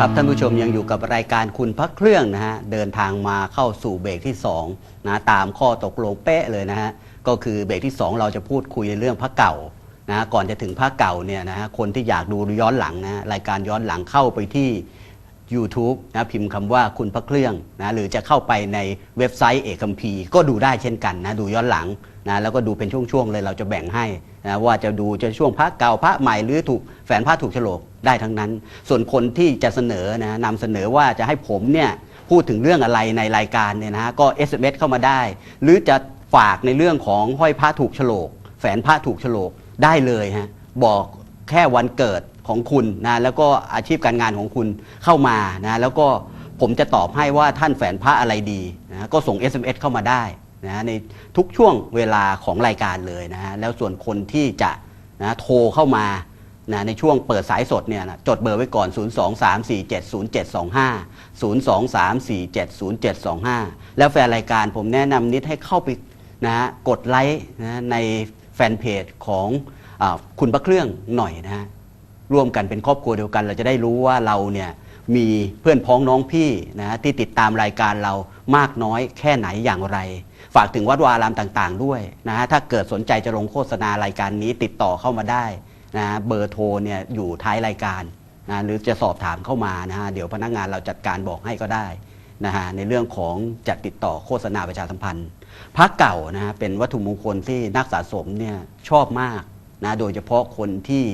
ครับท่านผู้ชมยังอยู่กับรายการคุณพระเครื่องนะฮะเดินทางมาเข้าสู่เบรกที่2นะตามข้อตกลงเป๊ะเลยนะฮะก็คือเบรกที่ 2 เราจะพูดคุยเรื่องพระเก่านะก่อนจะถึงพระเก่าเนี่ยนะฮะคนที่อยากดูย้อนหลังนะรายการย้อนหลังเข้าไปที่ YouTube นะพิมพ์คำว่าคุณพระเครื่องนะหรือจะเข้าไปในเว็บไซต์เอกคัมพีร์ก็ดูได้เช่นกันนะดูย้อนหลังนะแล้วก็ดูเป็นช่วงๆเลยเราจะแบ่งให้นะว่าจะดูจะช่วงพระเก่าพระใหม่หรือถูกแฝนพระถูกฉลกได้ทั้งนั้น ส่วนคนที่จะเสนอนะนำเสนอว่าจะให้ผมเนี่ยพูดถึงเรื่องอะไรในรายการเนี่ยนะฮะก็ SMS เข้ามาได้ หรือจะฝากในเรื่องของห้อยพระถูกฉลก แฝนพระถูกฉลกได้เลยฮะบอกแค่วันเกิด ของคุณนะแล้วก็อาชีพการงานของคุณเข้ามานะแล้วก็ผมจะตอบให้ว่าท่านแฝนพระอะไรดีนะก็ส่ง SMS เข้ามาได้นะในทุกช่วงเวลาของรายการเลยนะฮะแล้วส่วนคนที่จะนะโทรเข้ามานะในช่วงเปิดสายสดเนี่ยนะจดเบอร์ไว้ก่อน 023470725 023470725 แล้วแฟนรายการผมแนะนำนิดให้เข้าไปนะฮะกดไลค์นะในแฟนเพจของอคุณพระเครื่องหน่อยนะฮะ ร่วมกันเป็นครอบครัวเดียวกัน เราจะได้รู้ว่าเราเนี่ยมีเพื่อนพ้องน้องพี่นะที่ติดตามรายการเรามากน้อยแค่ไหนอย่างไร ฝากถึงวัดวาอารามต่างๆ ด้วยนะฮะถ้าเกิดสนใจจะลงโฆษณารายการนี้ติดต่อเข้ามาได้นะเบอร์โทรเนี่ยอยู่ท้ายรายการนะหรือจะสอบถามเข้ามานะฮะเดี๋ยวพนักงานเราจัดการบอกให้ก็ได้นะฮะในเรื่องของจัดติดต่อโฆษณาประชาสัมพันธ์พระเก่านะฮะเป็นวัตถุมงคลที่นักสะสมเนี่ยชอบมากนะโดยเฉพาะคนที่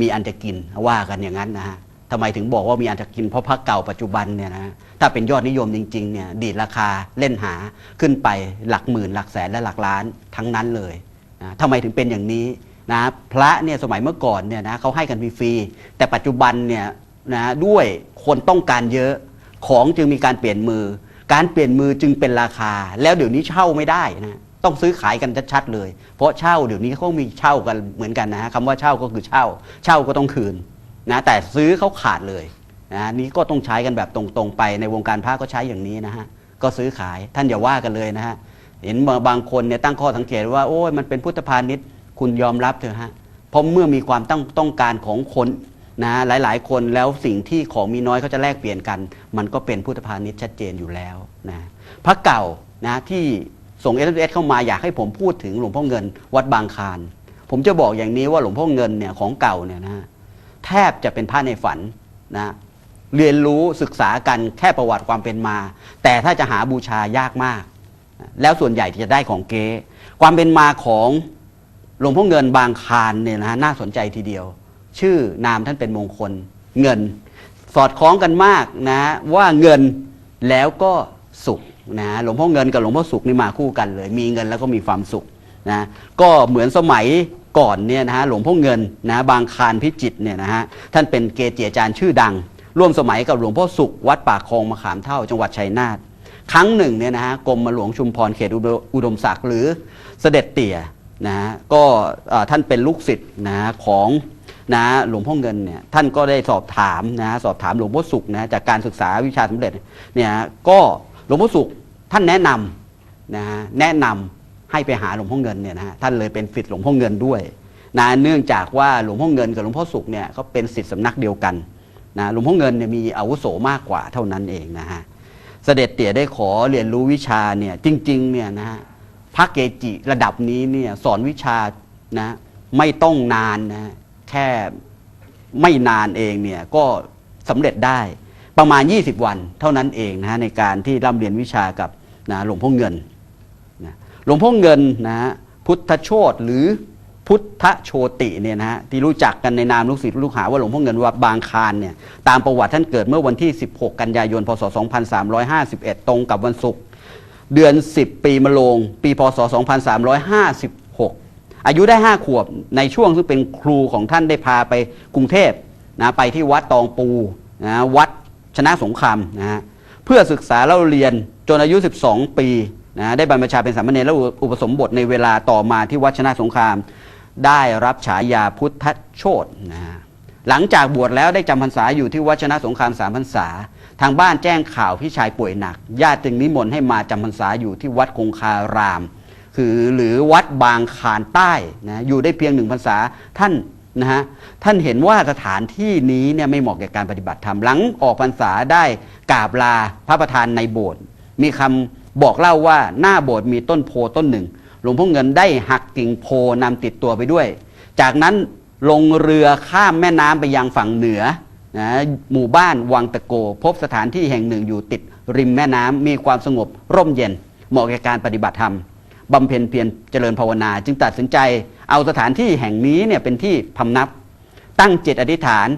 มีอันจะกินว่ากันอย่างนั้นนะฮะทำไมถึงบอกว่ามีอันจะกินเพราะพระเก่าปัจจุบันเนี่ยนะถ้าเป็นยอดนิยมจริงๆเนี่ยดีดราคาเล่นหาขึ้นไปหลักหมื่นหลักแสนและหลักล้านทั้งนั้นเลยนะทำไมถึงเป็นอย่างนี้นะพระเนี่ยสมัยเมื่อก่อนเนี่ยนะเขาให้กันฟรีแต่ปัจจุบันเนี่ยนะด้วยคนต้องการเยอะของจึงมีการเปลี่ยนมือ การเปลี่ยนมือจึงเป็นราคา แล้วเดี๋ยวนี้เช่าไม่ได้นะ ต้องซื้อขายกันชัดๆเลย เพราะเช่าเดี๋ยวนี้เขามีเช่ากันเหมือนกันนะฮะคำว่าเช่าก็คือเช่า เช่าก็ต้องคืนนะแต่ซื้อเขาขาดเลยนะนี้ก็ต้องใช้กันแบบตรงๆไปในวงการพระก็ใช้อย่างนี้นะฮะก็ซื้อขายท่านอย่าว่ากันเลยนะฮะเห็นบางคนเนี่ยตั้งข้อสังเกตว่าโอ้ยมันเป็นพุทธพาณิชย์คุณยอมรับเถอะฮะเพราะเมื่อมีความต้องต้องการของคนนะหลายๆ คนแล้วสิ่งที่ของมีน้อยเขาจะแลกเปลี่ยนกัน มันก็เป็นพุทธพาณิชย์ชัดเจนอยู่แล้วนะพระเก่านะที่ ส่งเอสเข้ามาอยากให้ผมพูดถึงหลวงพ่อเงิน วัดบางคาร ผมจะบอกอย่างนี้ว่าหลวงพ่อเงินเนี่ยของเก่าเนี่ยนะฮะแทบจะเป็นพระในฝันนะเรียนรู้ศึกษากันแค่ประวัติความเป็นมา แต่ถ้าจะหาบูชายากมาก แล้วส่วนใหญ่จะได้ของเก๊ความเป็นมาของหลวงพ่อเงินบางคารเนี่ยนะฮะน่าสนใจทีเดียว ชื่อนามท่านเป็นมงคลเงิน สอดคล้องกันมากนะว่าเงินแล้วก็สุข นะหลวงพ่อเงินกับหลวงพ่อสุขนี่มาคู่กันเลย มีเงินแล้วก็มีความสุขนะก็เหมือนสมัยก่อนเนี่ยนะฮะหลวงพ่อเงินนะบางคารพิจิตเนี่ยนะฮะท่านเป็นเกจิอาจารย์ชื่อดัง ร่วมสมัยกับหลวงพ่อสุข วัดป่าคลองมะขามเท่าจังหวัดชัยนาทครั้งหนึ่งเนี่ยนะฮะกรมหลวงชุมพรเขตอุดมศักดิ์หรือเสด็จเตี่ยนะฮะก็ท่านเป็นลูกศิษย์นะฮะของนะหลวงพ่อเงินเนี่ยท่านก็ได้สอบถามนะสอบถามหลวงพ่อสุขนะจากการศึกษาวิชาสำเร็จเนี่ยก็ หลวงพ่อสุขท่านแนะนำนะฮะแนะนำให้ไปหาหลวงพ่อเงินเนี่ยนะท่านเลยเป็นศิษย์หลวงพ่อเงินด้วยนะเนื่องจากว่าหลวงพ่อเงินกับหลวงพ่อสุขเนี่ยเขาเป็นศิษย์สำนักเดียวกันนะหลวงพ่อเงินเนี่ยมีอาวุโสมากกว่าเท่านั้นเองนะฮะเสด็จเตี่ยได้ขอเรียนรู้วิชาเนี่ยจริงๆเนี่ยนะฮะพระเกจิระดับนี้เนี่ยสอนวิชานะไม่ต้องนานนะแค่ไม่นานเองเนี่ยก็สำเร็จได้ ประมาณ 20 วันเท่านั้นเองนะฮะในการที่ร่ำเรียนวิชากับนะหลวงพ่อเงินนะหลวงพ่อเงินนะฮะพุทธโชตหรือพุทธโชติเนี่ยนะฮะที่รู้จักกันในนามลูกศิษย์ลูกหาว่าหลวงพ่อเงินวัดบางคารเนี่ยตามประวัติท่านเกิดเมื่อวันที่ 16 กันยายน พศ 2351 ตรงกับวันศุกร์เดือน 10 ปีมะโรงปี พศ 2356 อายุได้ 5 ขวบในช่วงซึ่งเป็นครูของท่านได้พาไปกรุงเทพนะไปที่วัดตองปูนะวัด ชนะสงครามนะฮะเพื่อศึกษาเล่าเรียนจนอายุ 12 ปีนะได้บรรพชาเป็นสามเณรและอุปสมบทในเวลาต่อมาที่วัดชนะสงคราม ได้รับฉายาพุทธโชตนะฮะหลังจากบวชแล้วได้จำพรรษาอยู่ที่วัดชนะสงครามสามพรรษา ทางบ้านแจ้งข่าวพี่ชายป่วยหนักญาติจึงนิมนต์ให้มาจำพรรษาอยู่ที่วัดคงคาราม คือหรือวัดบางขานใต้นะอยู่ได้เพียงหนึ่งพรรษาท่าน นะฮะท่านเห็นว่าสถานที่นี้เนี่ยไม่เหมาะแก่การปฏิบัติธรรมหลังออกพรรษาได้กราบลาพระประธานในโบสถ์มีคำบอกเล่าว่าหน้าโบสถ์มีต้นโพต้นหนึ่ง หลวงพ่อเงินได้หักกิ่งโพนำติดตัวไปด้วย จากนั้นลงเรือข้ามแม่น้ำไปยังฝั่งเหนือนะหมู่บ้านวังตะโก พบสถานที่แห่งหนึ่งอยู่ติดริมแม่น้ำมีความสงบร่มเย็น เหมาะแก่การปฏิบัติธรรม บำเพ็ญเพียรเจริญภาวนา จึงตัดสินใจเอาสถานที่แห่งนี้เนี่ยเป็นที่พำนับ ตั้งจิตอธิษฐาน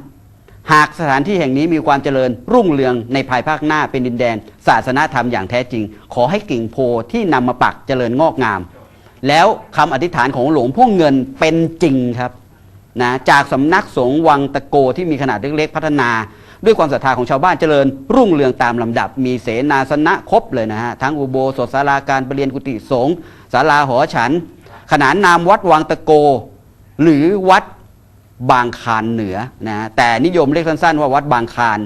หากสถานที่แห่งนี้มีความเจริญรุ่งเรืองในภายภาคหน้าเป็นดินแดน ศาสนาธรรมอย่างแท้จริง ขอให้กิ่งโพที่นำมาปักเจริญงอกงาม แล้วคำอธิษฐานของหลวงพ่อเงินเป็นจริงครับนะจากสำนักสงฆ์วังตะโกที่มีขนาดเล็กๆพัฒนา ด้วยความศรัทธาของชาวบ้านเจริญ รุ่งเรืองตามลำดับ มีเสนาสนะครบเลยนะฮะ ทั้งอุโบสถศาลาการประเรียนกุฏิสงฆ์ศาลาหอฉัน ขนานนามวัดวังตะโก หรือวัดบางคานเหนือนะ แต่นิยมเรียกสั้นๆว่าวัดบางคาน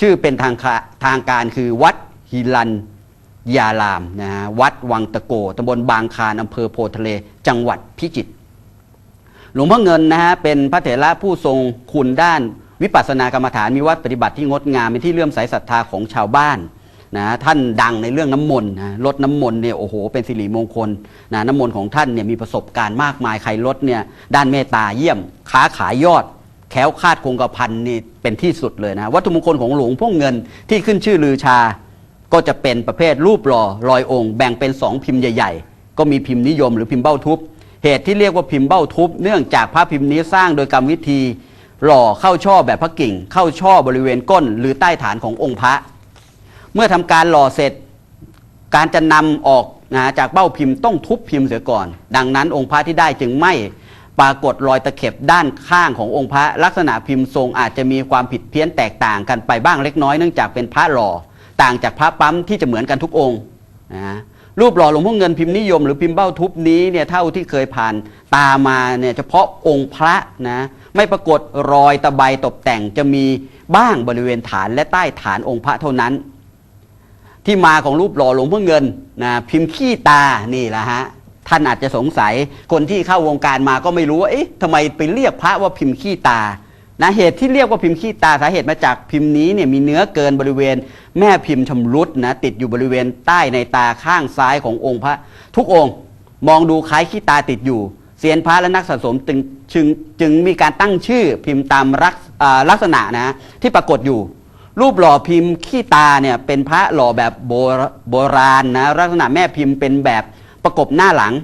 ชื่อเป็นทางาทางการคือวัดฮิลันยารามนะฮะวัดวังตะโกตำบลบางคานอำเภอโพทะเล จังหวัดพิจิตรหลวงพ่อเงินนะฮะเป็นพระเถระผู้ทรงคุณด้าน วิปัสสนากรรมฐานมีวัดปฏิบัติที่งดงามเป็นที่เลื่อมใสศรัทธาของชาวบ้านนะท่านดังในเรื่องน้ำมนต์นะลดน้ำมนต์เนี่ยโอ้โหเป็นสิริมงคลนะน้ำมนต์ของท่านเนี่ยมีประสบการณ์มากมายใครลดเนี่ยด้านเมตตาเยี่ยม ค้าขายยอด แคล้วคาดคงกระพันนี่เป็นที่สุดเลยนะวัตถุมงคลของหลวงพ่อเงินที่ขึ้นชื่อลือชา ก็จะเป็นประเภทรูปหล่อลอยองค์ แบ่งเป็นสองพิมพ์ใหญ่ ๆ ก็มีพิมพ์นิยมหรือพิมพ์เบ้าทุบเหตุที่เรียกว่าพิมพ์เบ้าทุบเนื่องจากพระพิมพ์นี้สร้างโดยกรรมวิธี หล่อเข้าช่อแบบพระกิ่ง เข้าช่อบริเวณก้น หรือใต้ฐานขององค์พระ เมื่อทำการหล่อเสร็จ การจะนำออกนะจากเบ้าพิมพ์ต้องทุบพิมพ์เสียก่อน ดังนั้นองค์พระที่ได้จึงไม่ปรากฏรอยตะเข็บด้านข้างขององค์พระ ลักษณะพิมพ์ทรงอาจจะมีความผิดเพี้ยนแตกต่างกันไปบ้างเล็กน้อยเนื่องจากเป็นพระหล่อต่างจากพระปั๊มที่จะเหมือนกันทุกองค์นะรูปหล่อหลวงพ่อเงินพิมพ์นิยมหรือพิมพ์เบ้าทุบนี้เนี่ยเท่าที่เคยผ่านตามาเนี่ยเฉพาะองค์พระนะ ไม่ปรากฏรอยตะไบตกแต่งจะมีบ้างบริเวณฐานและใต้ฐานองค์พระเท่านั้น ที่มาของรูปหล่อหลวงพ่อเงินนะพิมพ์ขี้ตานี่แหละฮะท่านอาจจะสงสัยคนที่เข้าวงการมาก็ไม่รู้ว่าเอ๊ะทำไมไปเรียกพระว่าพิมพ์ขี้ตานะเหตุที่เรียกว่าพิมพ์ขี้ตาสาเหตุมาจากพิมพ์นี้เนี่ยมีเนื้อเกินบริเวณ แม่พิมพ์ชำรุดนะติดอยู่บริเวณใต้ในตาข้างซ้ายขององค์พระ ทุกองค์มองดูคล้ายขี้ตาติดอยู่ เซียนพระและนักสะสมจึงจึงจึงมีการตั้งชื่อพิมพ์ตามลักษอ่าลักษณะนะที่ปรากฏอยู่ รูปหล่อพิมพ์ขี้ตาเนี่ยเป็นพระหล่อแบบโบรโบราณนะลักษณะแม่พิมพ์เป็นแบบประกบหน้าหลัง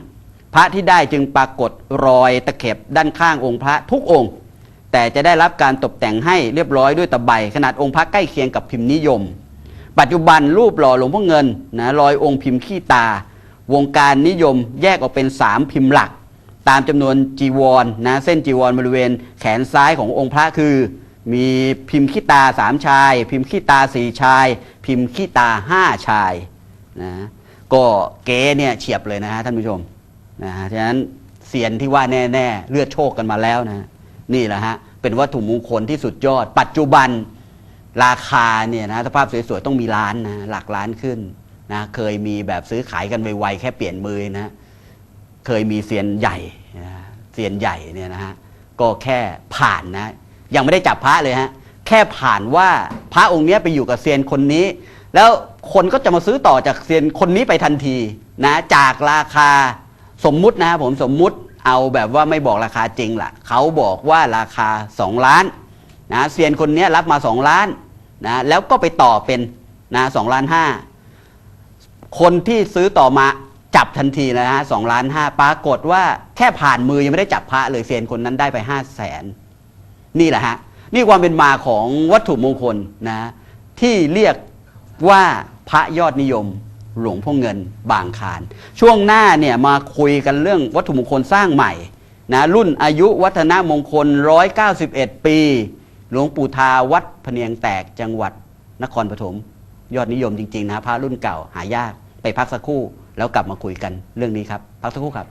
พระที่ได้จึงปรากฏรอยตะเข็บด้านข้างองค์พระทุกองค์ แต่จะได้รับการตกแต่งให้เรียบร้อยด้วยตะไบขนาดองค์พระใกล้เคียงกับพิมพ์นิยม ปัจจุบันรูปหล่อหลวงพ่อเงินนะรอยองค์พิมพ์ขี้ตา วงการนิยมแยกออกเป็น 3 พิมพ์หลัก ตามจำนวนจีวรนะเส้นจีวรบริเวณแขนซ้ายขององค์พระคือ มีพิมพ์ขี้ตาสามชาย พิมพ์ขี้ตาสี่ชาย พิมพ์ขี้ตาห้าชายนะก็เก๋เนี่ยเฉียบเลยนะฮะท่านผู้ชมนะฮะฉะนั้นเสียนที่ว่าแน่ ๆ เลือดโชคกันมาแล้วนะนี่แหละฮะเป็นวัตถุมงคลที่สุดยอด ปัจจุบันราคาเนี่ยนะสภาพสวยๆต้องมีล้านนะหลักล้านขึ้นนะเคยมีแบบซื้อขายกันไวๆแค่เปลี่ยนมือนะ เคยมีเซียนใหญ่ เซียนใหญ่เนี่ยนะฮะก็แค่ผ่านนะ ยังไม่ได้จับพระเลยฮะแค่ผ่านว่าพระองค์เนี้ยไปอยู่กับเซียนคนนี้ แล้วคนก็จะมาซื้อต่อจากเซียนคนนี้ไปทันทีนะจากราคาสมมุตินะผมสมมุติเอาแบบว่าไม่บอกราคาจริงล่ะเขาบอกว่าราคา 2 ล้านนะเซียนคนนี้รับมา 2 ล้านนะแล้วก็ไปต่อเป็นนะสองล้านห้าคนที่ซื้อต่อมา จับทันทีนะฮะสองล้านห้าปรากฏว่าแค่ผ่านมือยังไม่ได้จับพระเลยเซียนคนนั้นได้ไปห้าแสนนี่แหละฮะนี่ความเป็นมาของวัตถุมงคลนะที่เรียกว่าพระยอดนิยมหลวงพ่อเงินบางคาร ช่วงหน้าเนี่ยมาคุยกันเรื่องวัตถุมงคลสร้างใหม่นะรุ่นอายุวัฒนมงคล 191 ปี หลวงปู่ทาวัดพเนียงแตกจังหวัดนครปฐมยอดนิยมจริง ๆ นะพระรุ่นเก่าหายากไปพักสักครู่ แล้วกลับมาคุยกันเรื่องนี้ครับ พักสักครู่ครับ